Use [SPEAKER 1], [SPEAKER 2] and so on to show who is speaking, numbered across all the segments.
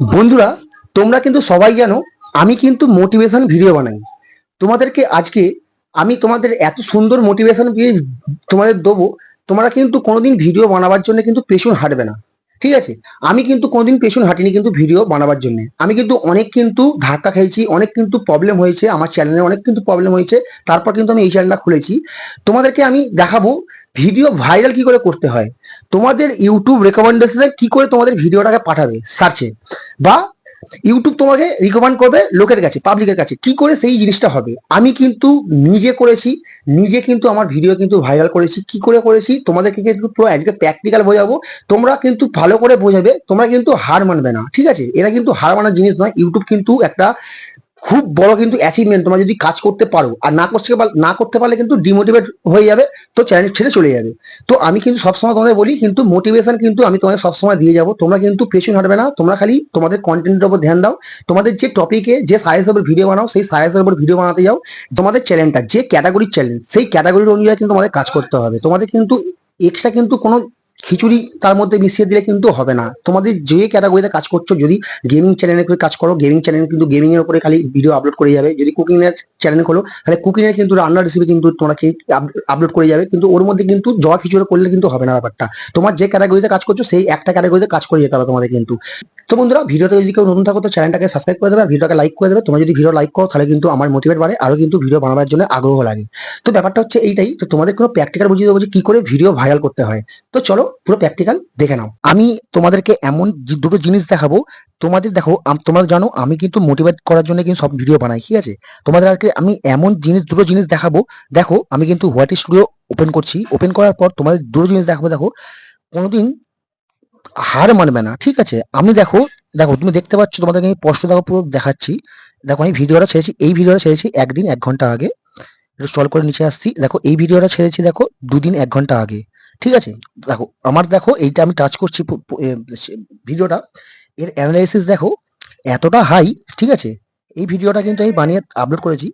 [SPEAKER 1] বন্ধুরা, তোমরা কিন্তু সবাই জানো, আমি কিন্তু মোটিভেশন ভিডিও বানাই। তোমাদেরকে আজকে আমি তোমাদের এত সুন্দর মোটিভেশন তোমাদের দেবো, তোমরা কিন্তু কোনোদিন ভিডিও বানাবার জন্য কিন্তু পেছন হাঁটবে না। ঠিক আছে? আমি কিন্তু কোনোদিন পেছন হাঁটিনি কিন্তু ভিডিও বানাবার জন্য। আমি কিন্তু অনেক কিন্তু ধাক্কা খেয়েছি, অনেক কিন্তু প্রবলেম হয়েছে, আমার চ্যানেলে অনেক কিন্তু প্রবলেম হয়েছে, তারপর কিন্তু আমি এই চ্যানেলটা খুলেছি। তোমাদেরকে আমি দেখাবো ভিডিও ভাইরাল কি করে করতে হয়? তোমাদের ইউটিউব রেকমেন্ডেশনে কি করে তোমাদের ভিডিওটাকে পাঠাবে? সার্চে বা ইউটিউব তোমাকে রিকমেন্ড করবে লোকের কাছে পাবলিকের কাছে। কি করে সেই জিনিসটা হবে? আমি কিন্তু নিজে করেছি, নিজে কিন্তু আমার ভিডিও কিন্তু ভাইরাল করেছি। কি করে করেছি? তোমাদেরকে কিন্তু পুরো আজকে প্র্যাকটিক্যাল বোঝাবো। তোমরা কিন্তু ভালো করে বোঝাবে, তোমরা কিন্তু হার মানবে না, ঠিক আছে? এরা কিন্তু হার মানার জিনিস নয়। ইউটিউব কিন্তু একটা খুব বড় কিন্তু অ্যাচিভমেন্ট তোমরা যদি কাজ করতে পারো, আর না করতে না করতে পারলে কিন্তু ডিমোটিভেট হয়ে যাবে, তো চ্যানেল ছেড়ে চলে যাবে। তো আমি কিন্তু সবসময় তোমাদের বলি, কিন্তু মোটিভেশন কিন্তু আমি তোমাদের সবসময় দিয়ে যাব। তোমরা কিন্তু পেছন হাঁটবে না, তোমরা খালি তোমাদের কন্টেন্টের উপর ধ্যান দাও। তোমাদের যে টপিকে যে সায়েন্সের উপর ভিডিও বানাও, সেই সায়েন্সের উপর ভিডিও বানাতে যাও। তোমাদের চ্যানেলটা যে ক্যাটাগরির চ্যালেঞ্জ সেই ক্যাটাগরির অনুযায়ী কিন্তু তোমাদের কাজ করতে হবে। তোমাদের কিন্তু এক্সট্রা কিন্তু কোনো খিচুড়ি তার মধ্যে মিশিয়ে দিলে কিন্তু হবে না। তোমাদের যে ক্যাটাগরিতে কাজ করছ, যদি গেমিং চ্যানেলে করে কাজ করো গেমিং চ্যানেল কিন্তু গেমিং এর উপরে খালি ভিডিও আপলোড করে যাবে। যদি কুকিং এর চ্যানেল খোলো, তাহলে কুকিং এর কিন্তু রান্নার রেসিপি কিন্তু তোমাকে আপলোড করে যাবে। কিন্তু ওর মধ্যে কিন্তু জবা খিচুড়ি করলে কিন্তু হবে না ব্যাপারটা। তোমার যে ক্যাটাগরিতে কাজ করছ, সেই একটা ক্যাটাগরিতে কাজ করে যেতে হবে তোমাদের কিন্তু। তো বন্ধুরা ভিডিওটা যদি কেউ নতুন থাকো, তো চ্যানেলটাকে সাবস্ক্রাইব করে দেবে, আর ভিডিওটাকে লাইক করে দেবে। তোমরা যদি ভিডিও লাইক করো, তাহলে কিন্তু আমার মোটিভেট বাড়ে, আরও কিন্তু ভিডিও বানাবার জন্য আগ্রহ লাগে। তো ব্যাপারটা হচ্ছে এইটাই, তো তোমাদের কোনো প্র্যাকটিক্যাল বুঝিয়ে দেবো যে কি করে ভিডিও ভাইরাল করতে হয়। তো চলো পুরো প্র্যাকটিক্যাল দেখে নাও। আমি তোমাদেরকে এমন দুটো জিনিস দেখাবো। তোমাদের দেখো তোমরা জানো, আমি কিন্তু মোটিভেট করার জন্য কিন্তু সব ভিডিও বানাই, ঠিক আছে? তোমাদের আজকে আমি এমন জিনিস, দুটো জিনিস দেখাবো। দেখো, আমি কিন্তু হোয়াইট স্টুডিও ওপেন করছি। ওপেন করার পর তোমাদের দুটো জিনিস দেখাবো, দেখো। কোনোদিন হার মানবে না, ঠিক আছে? আমি দেখো দেখো, তুমি দেখতে পাচ্ছ, তোমাদেরকে আমি স্পষ্ট দেখো, পুরো দেখাচ্ছি। দেখো, আমি ভিডিওটা ছেড়েছি। এই ভিডিওটা ছেড়েছি একদিন, এক ঘণ্টা আগে। একটু স্টল করে নিচে আসছি। দেখো, এই ভিডিওটা ছেড়েছি, দেখো, দুদিন, এক ঘণ্টা আগে। ঠিক আছে? দেখো, আমার দেখো এইটা আমি টাচ করছি ভিডিওটা। এর অ্যানালাইসিস দেখো, এতটা হাই ঠিক আছে? এই ভিডিওটা কিন্তু আমি বানিয়ে আপলোড করেছি।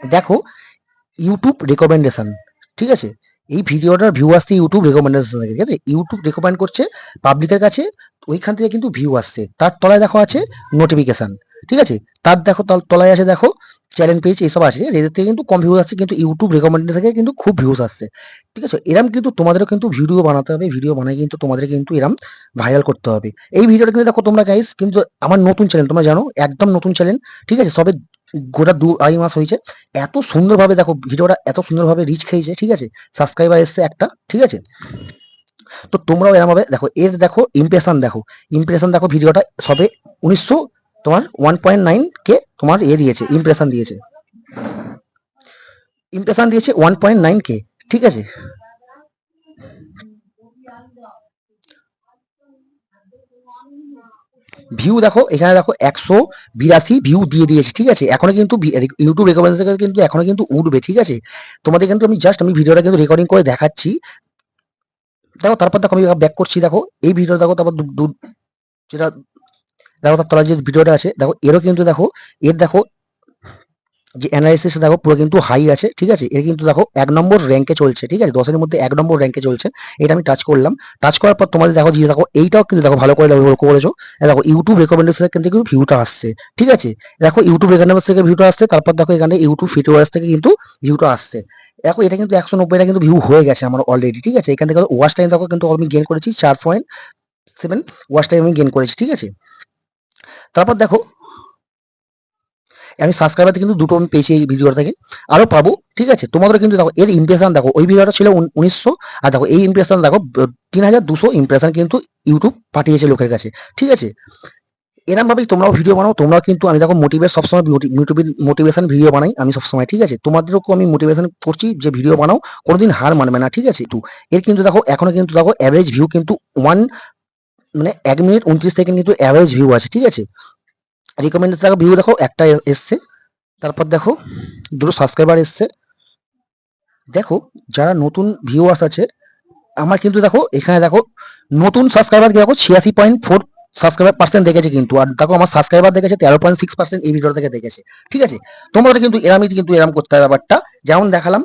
[SPEAKER 1] দেখো ইউটিউব রেকমেন্ডেশন ঠিক আছে? এই ভিডিওটার ভিউ আসছে ইউটিউব রেকমেন্ডেশন থেকে, ঠিক আছে? ইউটিউব রেকমেন্ড করছে পাবলিকের কাছে, ওইখান থেকে কিন্তু ভিউ আসছে। তার তলায় দেখো আছে নোটিফিকেশন ঠিক আছে? তার দেখো তলায় আছে দেখো চ্যানেল পেজ এইসব আছে, এদের থেকে কিন্তু কম ভিউজ আসছে, কিন্তু ইউটিউব রেকমেন্ডেড থেকে কিন্তু খুব ভিউজ আসছে। ঠিক আছে? এরম কিন্তু তোমাদেরও কিন্তু ভিডিও বানাতে হবে ভিডিও বানাই কিন্তু তোমাদের কিন্তু এরম ভাইরাল করতে হবে। এই ভিডিওটা কিন্তু দেখো তোমরা গাইস কিন্তু আমার নতুন চ্যানেল তোমরা জানো, একদম নতুন চ্যানেল ঠিক আছে? সবে গোটা দু আড়াই মাস হয়েছে, এত সুন্দরভাবে দেখো ভিডিওটা এত সুন্দরভাবে রিচ খেয়েছে, ঠিক আছে? সাবস্ক্রাইবার এসছে একটা, ঠিক আছে? তো তোমরাও এরম ভাবে দেখো, এর দেখো ইমপ্রেশন দেখো ইমপ্রেশন দেখো ভিডিওটা সবে উনিশশো তোমার ওয়ান পয়েন্ট নাইন কে তোমার এ দিয়েছে ইমপ্রেশন দিয়েছে। ইমপ্রেশন দিয়েছে ওয়ান পয়েন্ট নাইন কে, ঠিক আছে? ভিউ দেখো, এখানে দেখো একশো বিরাশি ভিউ দিয়ে দিয়েছে, ঠিক আছে? এখনও কিন্তু ইউটিউব রেকমেন্ডেশন কিন্তু এখনও কিন্তু উঠবে, ঠিক আছে? তোমাদের কিন্তু আমি জাস্ট আমি ভিডিওটা কিন্তু রেকর্ডিং করে দেখাচ্ছি। দেখো, তারপর দেখো আমি ব্যাক করছি, দেখো, এই ভিডিও দেখো, তারপর যেটা দেখো তার তলায় যে ভিডিওটা আছে, দেখো এরও কিন্তু দেখো, এর দেখো যে অ্যানালাইসিস দেখো পুরো কিন্তু হাই আছে, ঠিক আছে? এর কিন্তু দেখো এক নম্বর র্যাঙ্কে চলছে, ঠিক আছে? দশের মধ্যে এক নম্বর র্যাঙ্কে চলছে। এটা আমি টাচ করলাম। টাচ করার পর তোমাদের দেখো যে দেখো এইটাও কিন্তু দেখো ভালো করে লক্ষ্য করেছ। দেখো ইউটিউব রেকমেন্ডেশন থেকে কিন্তু ভিউটা আসছে, ঠিক আছে? দেখো ইউটিউব রেকমেন্ডেশন থেকে ভিউটা আসছে, তারপর দেখো এখানে ইউটিউব ফিটোয়ার্স থেকে কিন্তু ভিউটা আসছে। দেখো এটা কিন্তু একশো নব্বইটা কিন্তু ভিউ হয়ে গেছে আমার অলরেডি ঠিক আছে? এখান থেকে ওয়াচ টাইম দেখো কিন্তু আমি গেন করেছি, চার পয়েন্ট সেভেন ওয়াচ টাইম আমি গেন করেছি, ঠিক আছে? তারপর দেখো, আমি সাবস্ক্রাইবার কিন্তু দুটো আমি পেয়েছি এই ভিডিওটা থেকে। আরও পাবো, ঠিক আছে? তোমাদের কিন্তু দেখো, এর ইমপ্রেশন দেখো, ওই ভিডিওটা ছিল উনিশশো, আর দেখো, এই ইমপ্রেশন দেখো তিন হাজার দুশো ইমপ্রেশন কিন্তু ইউটিউব পাঠিয়েছে লোকের কাছে, ঠিক আছে? এরম ভাবেই তোমরাও ভিডিও বানাও, তোমরাও কিন্তু আমি দেখো মোটিভেট সবসময় মোটিভেশন ভিডিও বানাই আমি সবসময়, ঠিক আছে? তোমাদেরকেও আমি মোটিভেশন করছি যে ভিডিও বানাও, কোনোদিন হার মানবে না, ঠিক আছে? তো এর কিন্তু দেখো, এখনও কিন্তু দেখো অ্যাভারেজ ভিউ কিন্তু ওয়ান মানে এক মিনিট উনত্রিশ সেকেন্ড কিন্তু অ্যাভারেজ ভিউ আছে, ঠিক আছে? রিকমেন্ডেড দেখো ভিউ দেখো, একটা এসছে। তারপর দেখো, দুটো সাবস্ক্রাইবার এসছে। দেখো, যারা নতুন ভিউয়ার্স আছে, আমার কিন্তু দেখো, এখানে দেখো, নতুন সাবস্ক্রাইবার দেখো, ছিয়াশি পয়েন্ট ফোর সাবস্ক্রাইবার পার্সেন্ট দেখেছে কিন্তু। আর দেখো, আমার সাবস্ক্রাইবার দেখেছে তেরো পয়েন্ট সিক্স পার্সেন্ট এই ভিডিও থেকে দেখেছে। ঠিক আছে? তোমাদের কিন্তু এরামই কিন্তু এরাম করতে হবে ব্যাপারটা। যেমন দেখালাম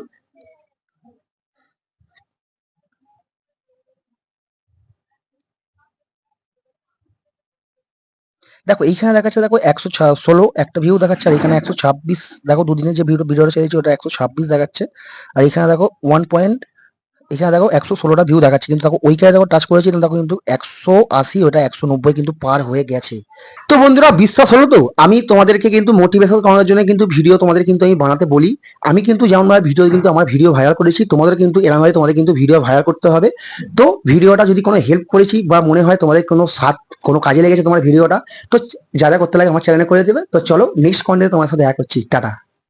[SPEAKER 1] দেখো, এইখানে দেখাচ্ছে, দেখো, একশো ষোলো একটা ভিউ দেখাচ্ছে, আর এখানে একশো ছাব্বিশ, দেখো, দুদিনের যে ভিডিও ভিডিওটা সেরেছে ওটা একশো ছাব্বিশ দেখাচ্ছে, আর এখানে দেখো ওয়ান পয়েন্ট এখানে দেখো একশো ষোলোটা ভিউ দেখাচ্ছে, কিন্তু দেখো ওইখানে দেখো টাচ করেছি দেখো কিন্তু একশো আশি, ওটা একশো নব্বই কিন্তু পার হয়ে গেছে। তো বন্ধুরা, বিশ্বাস হলো তো? আমি তোমাদেরকে কিন্তু মোটিভেশন করানোর জন্য কিন্তু ভিডিও তোমাদের কিন্তু আমি বানাতে বলি। আমি কিন্তু যেমন ভাবে ভিডিও কিন্তু আমার ভিডিও ভাইরাল করেছি, তোমাদের কিন্তু এরকম ভাবে তোমাদের কিন্তু ভিডিও ভাইরাল করতে হবে। তো ভিডিওটা যদি কোনো হেল্প করেছি বা মনে হয় তোমাদের কোনো সাথ, কোনো কাজে লেগেছে তোমার ভিডিওটা তো যা যা করতে লাগে আমার চ্যানেলে করে দেবে। তো চলো নেক্সট কন্টেন্ট তোমার সাথে দেখা করছি। টাটা।